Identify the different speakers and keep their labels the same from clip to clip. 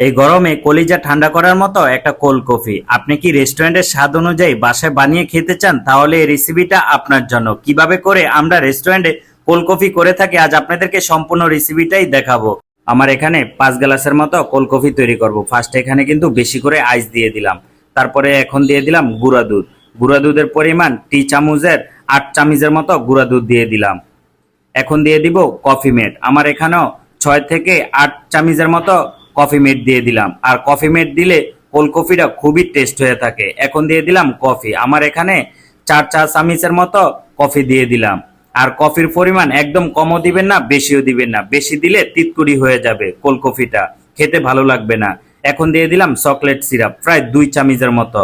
Speaker 1: এই গরমে কলিজা ঠান্ডা করার মতো একটা কোল্ড কফি আপনি কি রেস্টুরেন্টের স্বাদ অনুযায়ী বাসায় বানিয়ে খেতে চান? তাহলে এই রেসিপিটা আপনার জন্য। কীভাবে করে আমরা রেস্টুরেন্টে কোল্ড কফি করে থাকি, আজ আপনাদেরকে সম্পূর্ণ রেসিপিটাই দেখাবো। আমার এখানে পাঁচ গ্লাসের মতো কোল্ড কফি তৈরি করব। ফার্স্ট এখানে কিন্তু বেশি করে আইস দিয়ে দিলাম। তারপরে এখন দিয়ে দিলাম গুঁড়া দুধ। গুঁড়া দুধের পরিমাণ টি চামচের আট চামচের মতো গুঁড়া দুধ দিয়ে দিলাম। এখন দিয়ে দিব কফি মেড আমার এখানেও ছয় থেকে আট চামচের মতো কফি মেড দিয়ে দিলাম। আর কফি মেড দিলে কোল্ড কফিটা খুবই টেস্ট হয়ে থাকে। এখন দিয়ে দিলাম কফি। আমার এখানে চার চা চামচের মতো কফি দিয়ে দিলাম। আর কফির পরিমাণ একদম কমও দিবেন না, বেশিও দিবেন না। বেশি দিলে তিতকুড়ি হয়ে যাবে কোল্ড কফিটা খেতে ভালো লাগবে না। এখন দিয়ে দিলাম চকলেট সিরাপ, প্রায় দুই চামচের মতো।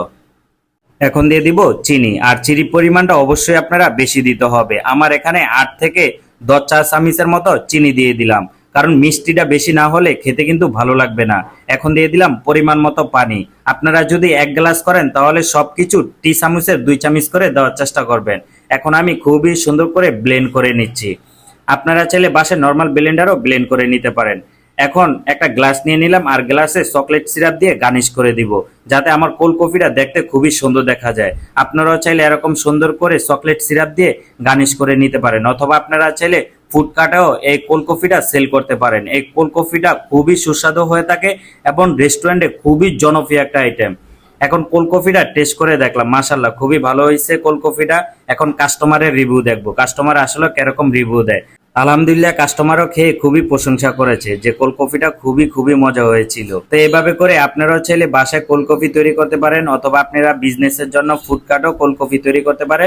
Speaker 1: এখন দিয়ে দিব চিনি। আর চিনির পরিমাণটা অবশ্যই আপনারা বেশি দিতে হবে। আমার এখানে আট থেকে দশ চা চামচের মতো চিনি দিয়ে দিলাম। কারণ মিষ্টিটা বেশি না হলে খেতে কিন্তু ভালো লাগবে না। এখন দিয়ে দিলাম পরিমাণ মতো পানি। আপনারা যদি এক গ্লাস করেন, তাহলে সবকিছু টি চামচের দুই চামচ করে দেওয়ার চেষ্টা করবেন। এখন আমি খুবই সুন্দর করে ব্লেন্ড করে নিচ্ছি। আপনারা চাইলে বাসে নর্মাল ব্লেন্ডারও ব্লেন্ড করে নিতে পারেন। এখন একটা গ্লাস নিয়ে নিলাম, আর গ্লাসে চকলেট সিরাপ দিয়ে গার্নিশ করে দিব, যাতে আমার কোল্ড কফিটা দেখতে খুবই সুন্দর দেখা যায়। আপনারাও চাইলে এরকম সুন্দর করে চকলেট সিরাপ দিয়ে গার্নিশ করে নিতে পারেন, অথবা আপনারা চাইলে ফুডকার্টেও এই কোল্ড কফিটা সেল করতে পারেন। এই কোল্ড কফিটা খুবই সুস্বাদু হয়ে থাকে এবং রেস্টুরেন্টে খুবই জনপ্রিয় একটা আইটেম এখন কোল্ড কফিটা টেস্ট করে দেখলাম মাশাল্লাহ খুবই ভালো হয়েছে কোল্ড কফিটা এখন কাস্টমারের রিভিউ দেখব। কাস্টমার আসলে কীরকম রিভিউ দেয়? আলহামদুলিল্লাহ কাস্টমারও খেয়ে খুবই প্রশংসা করেছে যে কোল্ড কফিটা খুবই খুবই মজা হয়েছিল। তো এভাবে করে আপনারাও চাইলে বাসায় কোল্ড কফি তৈরি করতে পারেন অথবা আপনারা বিজনেসের জন্য ফুডকার্টও কোল্ড কফি তৈরি করতে পারেন।